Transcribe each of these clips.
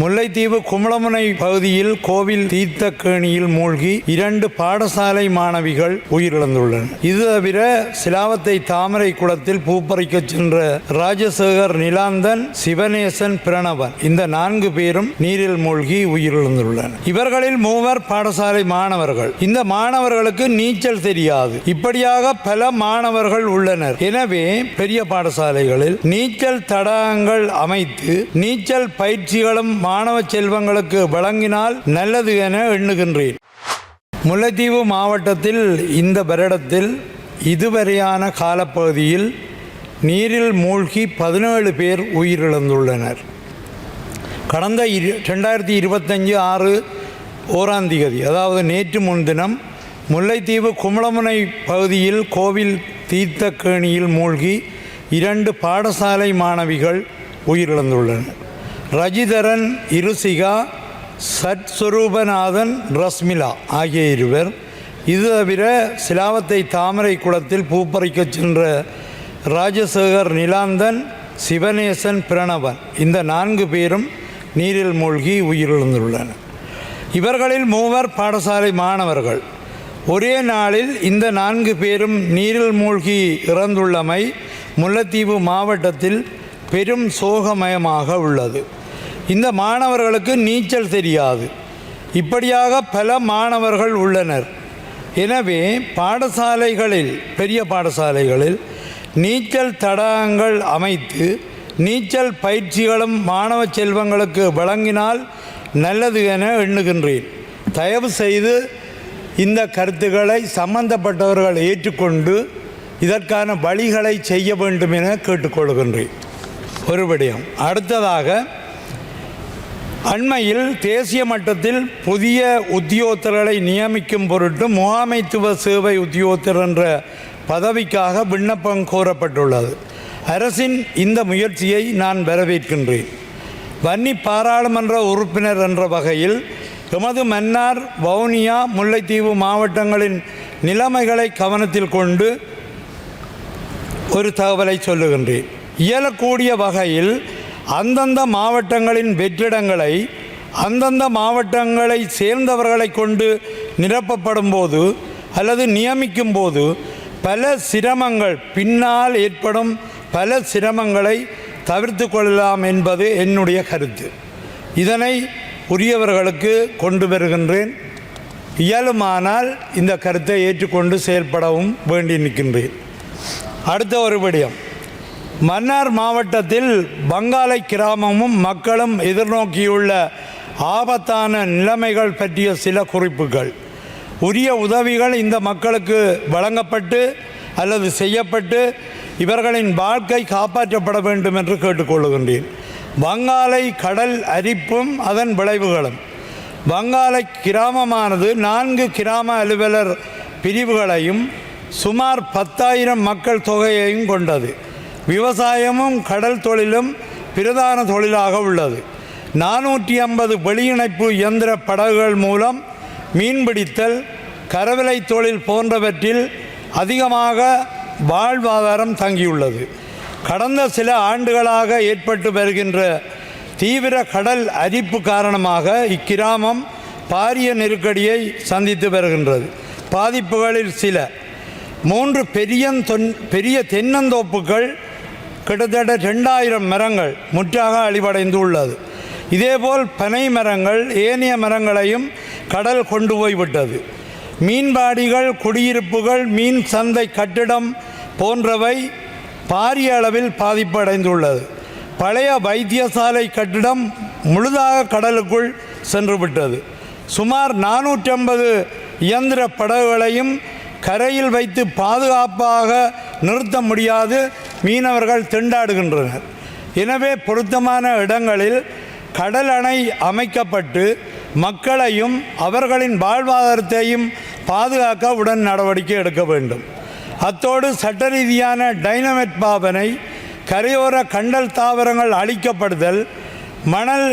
முல்லைத்தீவு குமளமுனை பகுதியில் கோவில் தீர்த்தக்கேணியில் மூழ்கி இரண்டு பாடசாலை மாணவிகள் உயிரிழந்துள்ளனர். இது தவிர சிலாவத்தை தாமரை குளத்தில் பூப்பறிக்கச் சென்ற ராஜசேகர் நிலாந்தன் சிவநேசன் பிரணவன் இந்த நான்கு பேரும் நீரில் மூழ்கி உயிரிழந்துள்ளனர். இவர்களில் மூவர் பாடசாலை மாணவர்கள். இந்த மாணவர்களுக்கு நீச்சல் தெரியாது. இப்படியாக பல மாணவர்கள் உள்ளனர். எனவே பெரிய பாடசாலைகளில் நீச்சல் தடாகங்கள் அமைத்து நீச்சல் பயிற்சிகளும் மாணவ செல்வங்களுக்கு வழங்கினால் நல்லது என எண்ணுகின்றேன். முல்லைத்தீவு மாவட்டத்தில் இந்த வருடத்தில் இதுவரையான காலப்பகுதியில் நீரில் மூழ்கி பதினேழு பேர் உயிரிழந்துள்ளனர். கடந்த இரு ரெண்டாயிரத்தி இருபத்தஞ்சு ஆறு ஓராம் திகதி அதாவது நேற்று முன்தினம் முல்லைத்தீவு குமளமுனை பகுதியில் கோவில் தீர்த்தக்கேணியில் மூழ்கி இரண்டு பாடசாலை மாணவிகள் உயிரிழந்துள்ளனர். ரஜிதரன் இருசிகா சத்ஸ்வரூபநாதன் ரஸ்மிலா ஆகிய இருவர். இது தவிர சிலாவத்தை தாமரை குளத்தில் பூப்பறிக்கச் சென்ற ராஜசேகர் நிலாந்தன் சிவநேசன் பிரணவன். இந்த நான்கு பேரும் நீரில் மூழ்கி உயிரிழந்துள்ளனர். இவர்களில் மூவர் பாடசாலை மாணவர்கள். ஒரே நாளில் இந்த நான்கு பேரும் நீரில் மூழ்கி இறந்துள்ளமை முல்லைத்தீவு மாவட்டத்தில் பெரும் சோகமயமாக உள்ளது. இந்த மாணவர்களுக்கு நீச்சல் தெரியாது. இப்படியாக பல மாணவர்கள் உள்ளனர். எனவே பாடசாலைகளில் பெரிய பாடசாலைகளில் நீச்சல் தடாகங்கள் அமைத்து நீச்சல் பயிற்சிகளும் மாணவ செல்வங்களுக்கு வழங்கினால் நல்லது என எண்ணுகின்றேன். தயவு செய்து இந்த கருத்துக்களை சம்பந்தப்பட்டவர்கள் ஏற்றுக்கொண்டு இதற்கான வழிகளை செய்ய வேண்டும் என கேட்டுக்கொள்கின்றேன். ஒரு விடயம். அடுத்ததாக அண்மையில் தேசிய மட்டத்தில் புதிய உத்தியோகத்தர்களை நியமிக்கும் பொருட்டு முகாமைத்துவ சேவை உத்தியோகத்தர் என்ற பதவிக்காக விண்ணப்பம் கோரப்பட்டுள்ளது. அரசின் இந்த முயற்சியை நான் வரவேற்கின்றேன். வன்னி பாராளுமன்ற உறுப்பினர் என்ற வகையில் எமது மன்னார் வவுனியா முல்லைத்தீவு மாவட்டங்களின் நிலைமைகளை கவனத்தில் கொண்டு ஒரு தகவலை சொல்லுகின்றேன். இயலக்கூடிய வகையில் அந்தந்த மாவட்டங்களின் வெற்றிடங்களை அந்தந்த மாவட்டங்களை சேர்ந்தவர்களை கொண்டு நிரப்பப்படும் போது அல்லது நியமிக்கும் போது பல சிரமங்கள் பின்னால் ஏற்படும் பல சிரமங்களை தவிர்த்து கொள்ளலாம் என்பது என்னுடைய கருத்து. இதனை உரியவர்களுக்கு கொண்டு வருகின்றேன். இயலுமானால் இந்த கருத்தை ஏற்றுக்கொண்டு செயல்படவும் வேண்டி நிற்கின்றேன். அடுத்த ஒரு விடயம். மன்னார் மாவட்டத்தில் பங்காலை கிராமமும் மக்களும் எதிர்நோக்கியுள்ள ஆபத்தான நிலைமைகள் பற்றிய சில குறிப்புகள். உரிய உதவிகள் இந்த மக்களுக்கு வழங்கப்பட்டு அல்லது செய்யப்பட்டு இவர்களின் வாழ்க்கை காப்பாற்றப்பட வேண்டும் என்று கேட்டுக்கொள்கின்றேன். வங்காளை கடல் அரிப்பும் அதன் விளைவுகளும். வங்காளை கிராமமானது நான்கு கிராம அலுவலர் பிரிவுகளையும் சுமார் பத்தாயிரம் மக்கள் தொகையையும் கொண்டது. விவசாயமும் கடல் தொழிலும் பிரதான தொழிலாக உள்ளது. நானூற்றி ஐம்பது வெளியிணைப்பு இயந்திர படகுகள் மூலம் மீன்பிடித்தல் கரவிலை தொழில் போன்றவற்றில் அதிகமாக வாழ்வாதாரம் தங்கியுள்ளது. கடந்த சில ஆண்டுகளாக ஏற்பட்டு வருகின்ற தீவிர கடல் அரிப்பு காரணமாக இக்கிராமம் பாரிய நெருக்கடியை சந்தித்து வருகின்றது. பாதிப்புகளில் சில. மூன்று பெரிய தொன் பெரிய தென்னந்தோப்புகள் கிட்டத்தட்ட ரெண்டாயிரம் மரங்கள் முற்றாக அழிவடைந்து உள்ளது இதேபோல் பனை மரங்கள் ஏனைய மரங்களையும் கடல் கொண்டு போய்விட்டது மீன்பாடிகள் குடியிருப்புகள் மீன் சந்தை கட்டிடம் போன்றவை பாரிய அளவில் பாதிப்படைந்துள்ளது. பழைய வைத்தியசாலை கட்டிடம் முழுதாக கடலுக்குள் சென்றுவிட்டது. சுமார் நானூற்றம்பது இயந்திர படகுகளையும் கரையில் வைத்து பாதுகாப்பாக நிறுத்த முடியாது. மீனவர்கள் திண்டாடுகின்றனர். எனவே பொருத்தமான இடங்களில் கடல் அணை அமைக்கப்பட்டு மக்களையும் அவர்களின் வாழ்வாதாரத்தையும் பாதுகாக்க உடன் நடவடிக்கை எடுக்க வேண்டும். அத்தோடு சட்ட ரீதியான டைனமெட் பாவனை கரையோர கண்டல் தாவரங்கள் அழிக்கப்படுதல் மணல்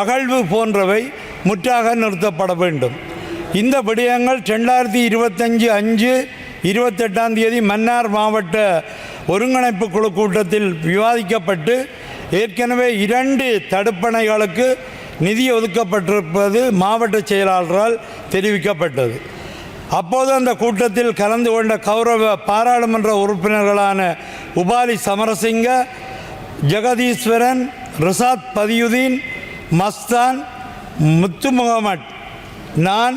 அகழ்வு போன்றவை முற்றாக நிறுத்தப்பட வேண்டும். இந்த விடயங்கள் ரெண்டாயிரத்தி இருபத்தஞ்சு அஞ்சு இருபத்தெட்டாம் தேதி மன்னார் மாவட்ட ஒருங்கிணைப்பு குழு கூட்டத்தில் விவாதிக்கப்பட்டு ஏற்கனவே இரண்டு தடுப்பணைகளுக்கு நிதி ஒதுக்கப்பட்டிருப்பது மாவட்ட செயலாளரால் தெரிவிக்கப்பட்டது. அப்போது அந்த கூட்டத்தில் கலந்து கொண்ட கௌரவ பாராளுமன்ற உறுப்பினர்களான உபாலி சமரசிங்க ஜெகதீஸ்வரன் ரிசாத் பதியுதீன் மஸ்தான் முத்து முகமட் நான்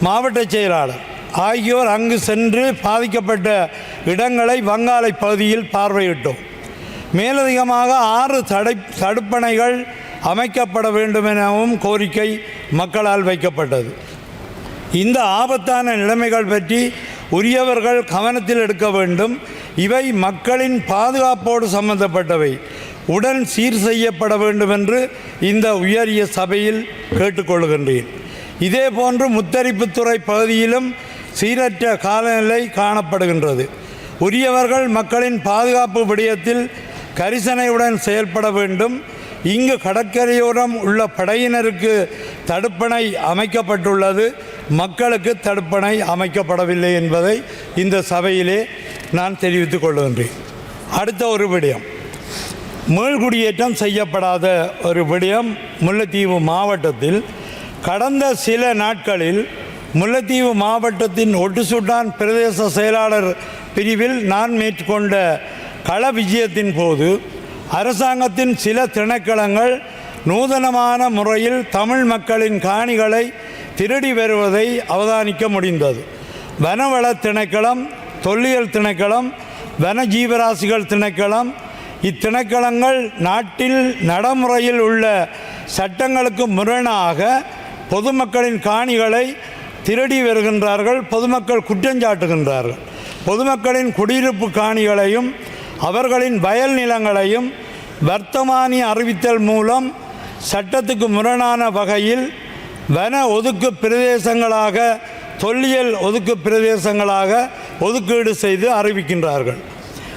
மாவட்ட செயலாளர். ஆகியோர் அங்கு சென்று பாதிக்கப்பட்ட இடங்களை வங்காளை பகுதியில் பார்வையிட்டோம். மேலதிகமாக ஆறு தடை தடுப்பணைகள் அமைக்கப்பட வேண்டும் எனவும் கோரிக்கை மக்களால் வைக்கப்பட்டது. இந்த ஆபத்தான நிலைமைகள் பற்றி உரியவர்கள் கவனத்தில் எடுக்க வேண்டும். இவை மக்களின் பாதுகாப்போடு சம்பந்தப்பட்டவை. உடன் சீர் செய்யப்பட வேண்டும் என்று இந்த உயரிய சபையில் கேட்டுக்கொள்கின்றேன். இதேபோன்று முத்தரிப்புத்துறை பகுதியிலும் சீரற்ற காலநிலை காணப்படுகின்றது. உரியவர்கள் மக்களின் பாதுகாப்பு விடயத்தில் கரிசனையுடன் செயல்பட வேண்டும். இங்கு கடற்கரையோரம் உள்ள படையினருக்கு தடுப்பணை அமைக்கப்பட்டுள்ளது. மக்களுக்கு தடுப்பணை அமைக்கப்படவில்லை என்பதை இந்த சபையிலே நான் தெரிவித்துக் கொள்கின்றேன். அடுத்த ஒரு விடயம். மீள்குடியேற்றம் செய்யப்படாத ஒரு விடயம் முல்லைத்தீவு மாவட்டத்தில் கடந்த சில நாட்களில் முல்லைத்தீவு மாவட்டத்தின் ஒட்டுசுட்டான் பிரதேச செயலாளர் பிரிவில் நான் மேற்கொண்ட கள விஜயத்தின் போது அரசாங்கத்தின் சில திணைக்களங்கள் நூதனமான முறையில் தமிழ் மக்களின் காணிகளை திருடி வருவதை அவதானிக்க முடிந்தது. வனவள திணைக்களம் தொல்லியல் திணைக்களம் வன ஜீவராசிகள் திணைக்களம் இத்திணைக்களங்கள் நாட்டில் நடைமுறையில் உள்ள சட்டங்களுக்கு முரணாக பொதுமக்களின் காணிகளை திருடி வருகின்றார்கள் பொதுமக்கள் குற்றஞ்சாட்டுகின்றார்கள் பொதுமக்களின் குடியிருப்பு காணிகளையும் அவர்களின் வயல் நிலங்களையும் வர்த்தமானி அறிவித்தல் மூலம் சட்டத்துக்கு முரணான வகையில் வன ஒதுக்கு பிரதேசங்களாக தொல்லியல் ஒதுக்கு பிரதேசங்களாக ஒதுக்கீடு செய்து அறிவிக்கின்றார்கள்.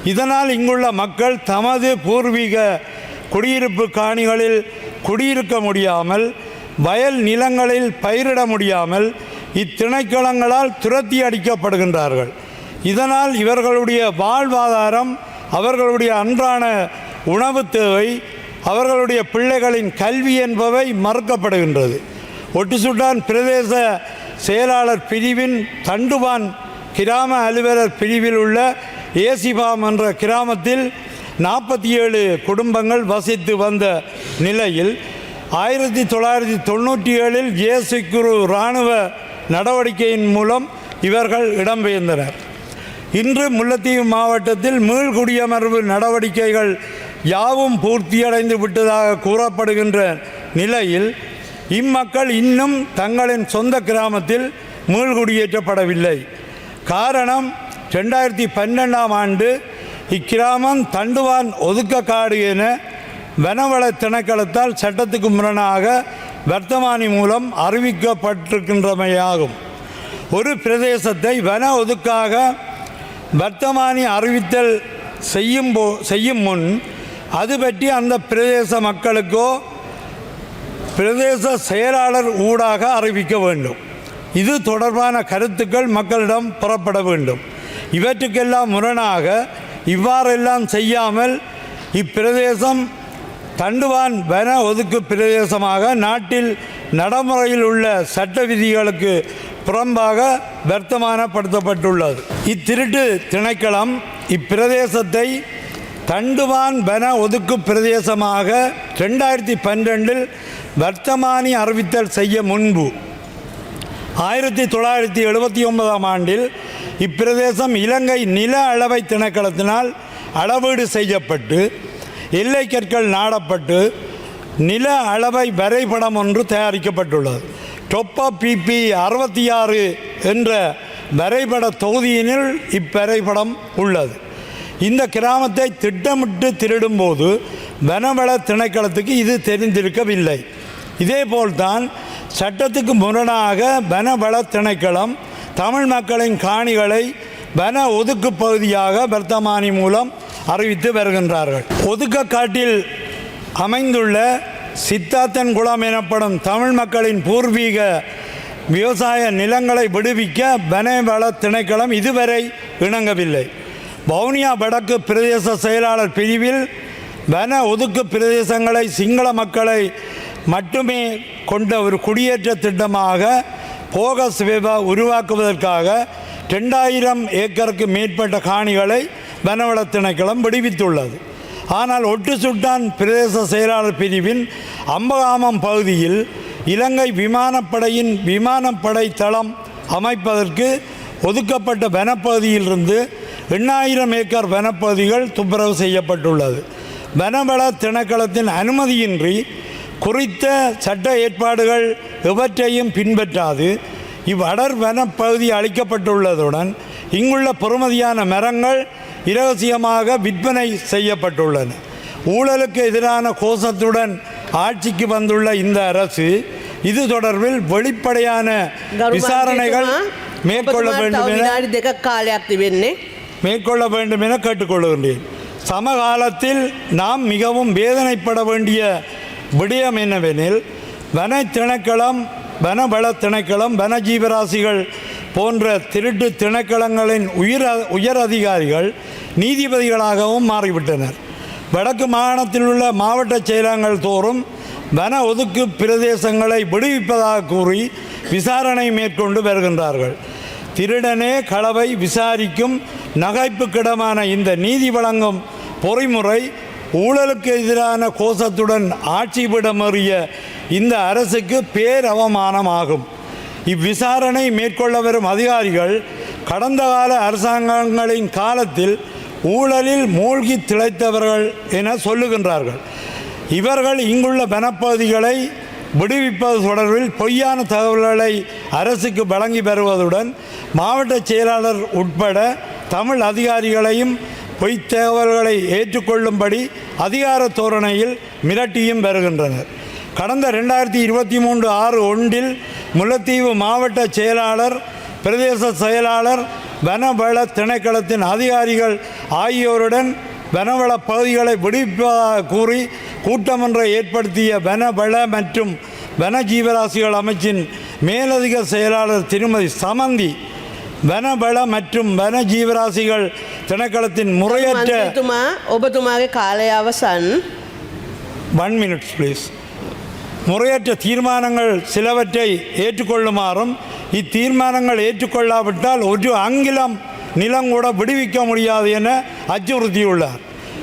இதனால் இங்குள்ள மக்கள் தமது பூர்வீக குடியிருப்பு காணிகளில் குடியிருக்க முடியாமல் வயல் நிலங்களில் பயிரிட முடியாமல் இத்திணைக்களங்களால் துரத்தி அடிக்கப்படுகின்றார்கள். இதனால் இவர்களுடைய வாழ்வாதாரம் அவர்களுடைய அன்றான உணவு தேவை அவர்களுடைய பிள்ளைகளின் கல்வி என்பவை மறுக்கப்படுகின்றது. ஒட்டுசுட்டான் பிரதேச செயலாளர் பிரிவின் தண்டுவான் கிராம அலுவலர் பிரிவில் உள்ள ஏசிபாம் என்ற கிராமத்தில் நாற்பத்தி ஏழு குடும்பங்கள் வசித்து வந்த நிலையில் ஆயிரத்தி தொள்ளாயிரத்தி தொண்ணூற்றி ஏழில் ஜேசிக்குரு இராணுவ நடவடிக்கையின் மூலம் இவர்கள் இடம்பெயர்ந்தனர். இன்று முல்லைத்தீவு மாவட்டத்தில் மீள்குடியமர்வு நடவடிக்கைகள் யாவும் பூர்த்தியடைந்து விட்டதாக கூறப்படுகின்ற நிலையில் இம்மக்கள் இன்னும் தங்களின் சொந்த கிராமத்தில் மீள்குடியேற்றப்படவில்லை. காரணம் ரெண்டாயிரத்தி பன்னெண்டாம் ஆண்டு இக்கிராமம் தண்டுவான் ஒதுக்கக்காடு என வனவள திணைக்களத்தால் சட்டத்துக்கு முரணாக வர்த்தமானி மூலம் அறிவிக்கப்பட்டிருக்கின்றமையாகும். ஒரு பிரதேசத்தை வன ஒதுக்காக வர்த்தமானி அறிவித்தல் செய்யும் போ செய்யும் முன் அது பற்றி அந்த பிரதேச மக்களுக்கோ பிரதேச செயலாளர் ஊடாக அறிவிக்க வேண்டும். இது தொடர்பான கருத்துக்கள் மக்களிடம் புறப்பட வேண்டும். இவற்றுக்கெல்லாம் முரணாக இவ்வாறெல்லாம் செய்யாமல் இப்பிரதேசம் தண்டுவான் வன ஒதுக்கு பிரதேசமாக நாட்டில் நடைமுறையில் உள்ள சட்ட விதிகளுக்கு புறம்பாக வர்த்தமானப்படுத்தப்பட்டுள்ளது. இத்திருட்டு திணைக்களம் இப்பிரதேசத்தை தண்டுவான் வன ஒதுக்கு பிரதேசமாக ரெண்டாயிரத்தி பன்னிரெண்டில் வர்த்தமானி அறிவித்தல் செய்ய முன்பு ஆயிரத்தி தொள்ளாயிரத்தி எழுபத்தி ஒன்பதாம் ஆண்டில் இப்பிரதேசம் இலங்கை நில அளவை திணைக்களத்தினால் அளவீடு செய்யப்பட்டு எல்லை கற்கள் நாடப்பட்டு நில அளவை வரைபடம் ஒன்று தயாரிக்கப்பட்டுள்ளது. டொப்பா பிபி அறுபத்தி ஆறு என்ற வரைபட தொகுதியினில் இவ்வரைபடம் உள்ளது. இந்த கிராமத்தை திட்டமிட்டு திருடும்போது வனவள திணைக்களத்துக்கு இது தெரிந்திருக்கவில்லை. இதேபோல்தான் சட்டத்துக்கு முரணாக வனவள திணைக்களம் தமிழ் மக்களின் காணிகளை வன ஒதுக்கு பகுதியாக வர்த்தமானி மூலம் அறிவித்து வருகின்றார்கள். ஒதுக்கக்காட்டில் அமைந்துள்ள சித்தாத்தன் குளம் எனப்படும் தமிழ் மக்களின் பூர்வீக விவசாய நிலங்களை விடுவிக்க வனவள திணைக்களம் இதுவரை இணங்கவில்லை. வவுனியா வடக்கு பிரதேச செயலாளர் பிரிவில் வன ஒதுக்கு பிரதேசங்களை சிங்கள மக்களை மட்டுமே கொண்ட ஒரு குடியேற்ற திட்டமாக போகஸ் வேவா உருவாக்குவதற்காக ரெண்டாயிரம் ஏக்கருக்கு மேற்பட்ட காணிகளை வனவள திணைக்களம் விடுவித்துள்ளது. ஆனால் ஒட்டு சுட்டான் பிரதேச செயலாளர் பிரிவின் அம்பகாமம் பகுதியில் இலங்கை விமானப்படையின் விமானப்படை தளம் அமைப்பதற்கு ஒதுக்கப்பட்ட வனப்பகுதியிலிருந்து எண்ணாயிரம் ஏக்கர் வனப்பகுதிகள் துப்புரவு செய்யப்பட்டுள்ளது. வனவள திணைக்களத்தின் அனுமதியின்றி குறித்த சட்ட ஏற்பாடுகள் எவற்றையும் பின்பற்றாது. இவ்வடர் வனப்பகுதி அளிக்கப்பட்டுள்ளதுடன் இங்குள்ள பெறுமதியான மரங்கள் இரகசியமாக விற்பனை செய்யப்பட்டுள்ளன. ஊழலுக்கு எதிரான கோஷத்துடன் ஆட்சிக்கு வந்துள்ள இந்த அரசு இது தொடர்பில் வெளிப்படையான விசாரணைகள் மேற்கொள்ள வேண்டும் என மேற்கொள்ள வேண்டும் என கேட்டுக்கொள்கின்றேன். சமகாலத்தில் நாம் மிகவும் வேதனைப்பட வேண்டிய விடயம் என்னவெனில் வன திணைக்களம் வனவள திணைக்களம் வன ஜீவராசிகள் போன்ற திருட்டு திணைக்களங்களின் உயர் உயர் அதிகாரிகள் நீதிபதிகளாகவும் மாறிவிட்டனர். வடக்கு மாகாணத்தில் உள்ள மாவட்ட செயலகங்கள் தோறும் வன ஒதுக்கு பிரதேசங்களை விடுவிப்பதாக கூறி விசாரணை மேற்கொண்டு வருகின்றார்கள். திருடனே களவை விசாரிக்கும் நகைப்புக்கிடமான இந்த நீதி வழங்கும் பொறிமுறை ஊழலுக்கு எதிரான கோஷத்துடன் ஆட்சியிடமறிய இந்த அரசுக்கு பேரவமானமாகும். இவ்விசாரணை மேற்கொள்ள வரும் அதிகாரிகள் கடந்த கால அரசாங்கங்களின் காலத்தில் ஊழலில் மூழ்கி திளைத்தவர்கள் என சொல்லுகின்றார்கள். இவர்கள் இங்குள்ள வனப்பகுதிகளை விடுவிப்பது தொடர்பில் பொய்யான தகவல்களை அரசுக்கு வழங்கி வருவதுடன் மாவட்ட செயலாளர் உட்பட தமிழ் அதிகாரிகளையும் பொய்த் தகவல்களை ஏற்றுக்கொள்ளும்படி அதிகார தோரணையில் மிரட்டியும் வருகின்றனர். கடந்த ரெண்டாயிரத்தி இருபத்தி மூன்று ஆறு ஒன்றில் முல்லைத்தீவு மாவட்ட செயலாளர் பிரதேச செயலாளர் வனவள திணைக்களத்தின் அதிகாரிகள் ஆகியோருடன் வனவள பகுதிகளை விடுவிப்பதாக கூறி கூட்டமொன்றை ஏற்படுத்திய வனவள மற்றும் வன ஜீவராசிகள் அமைச்சின் மேலதிக செயலாளர் திருமதி சமந்தி வனவள மற்றும் வன ஜீவராசிகள் திணைக்களத்தின் முறையற்ற මන්ත්‍රතුමා ඔබතුමාගේ කාලය අවසන් ஒன் மினிட்ஸ் ப்ளீஸ் முறையற்ற தீர்மானங்கள் சிலவற்றை ஏற்றுக்கொள்ளுமாறும் இத்தீர்மானங்கள் ஏற்றுக்கொள்ளாவிட்டால் ஒரு அங்கிலம் நிலம் கூட விடுவிக்க முடியாது என அச்சுறுத்தியுள்ளார்.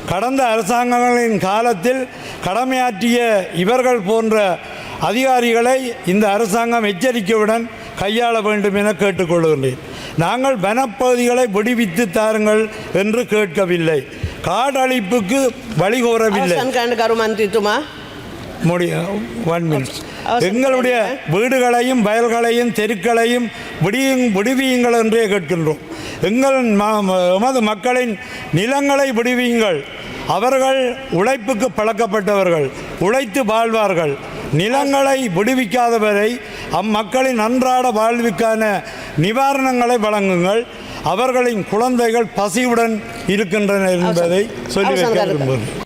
கடந்த அரசாங்கங்களின் காலத்தில் கடமையாற்றிய இவர்கள் போன்ற அதிகாரிகளை இந்த அரசாங்கம் எச்சரிக்கையுடன் கையாள வேண்டும் என கேட்டுக்கொள்கின்றேன் நாங்கள் வனப்பகுதிகளை விடுவித்து தாருங்கள் என்று கேட்கவில்லை. காடழிப்புக்கு வழிகோரவில்லை. முடியும் ஒன் மினிட்ஸ் எங்களுடைய வீடுகளையும் வயல்களையும் தெருக்களையும் விடியும் விடுவியுங்கள் என்றே கேட்கின்றோம். எங்கள் எமது மக்களின் நிலங்களை விடுவியுங்கள். அவர்கள் உழைப்புக்கு பழக்கப்பட்டவர்கள் உழைத்து வாழ்வார்கள். நிலங்களை விடுவிக்காதவரை அம்மக்களின் அன்றாட வாழ்வுக்கான நிவாரணங்களை வழங்குங்கள். அவர்களின் குழந்தைகள் பசியுடன் இருக்கின்றன என்பதை சொல்லி வைக்க விரும்புகிறேன்.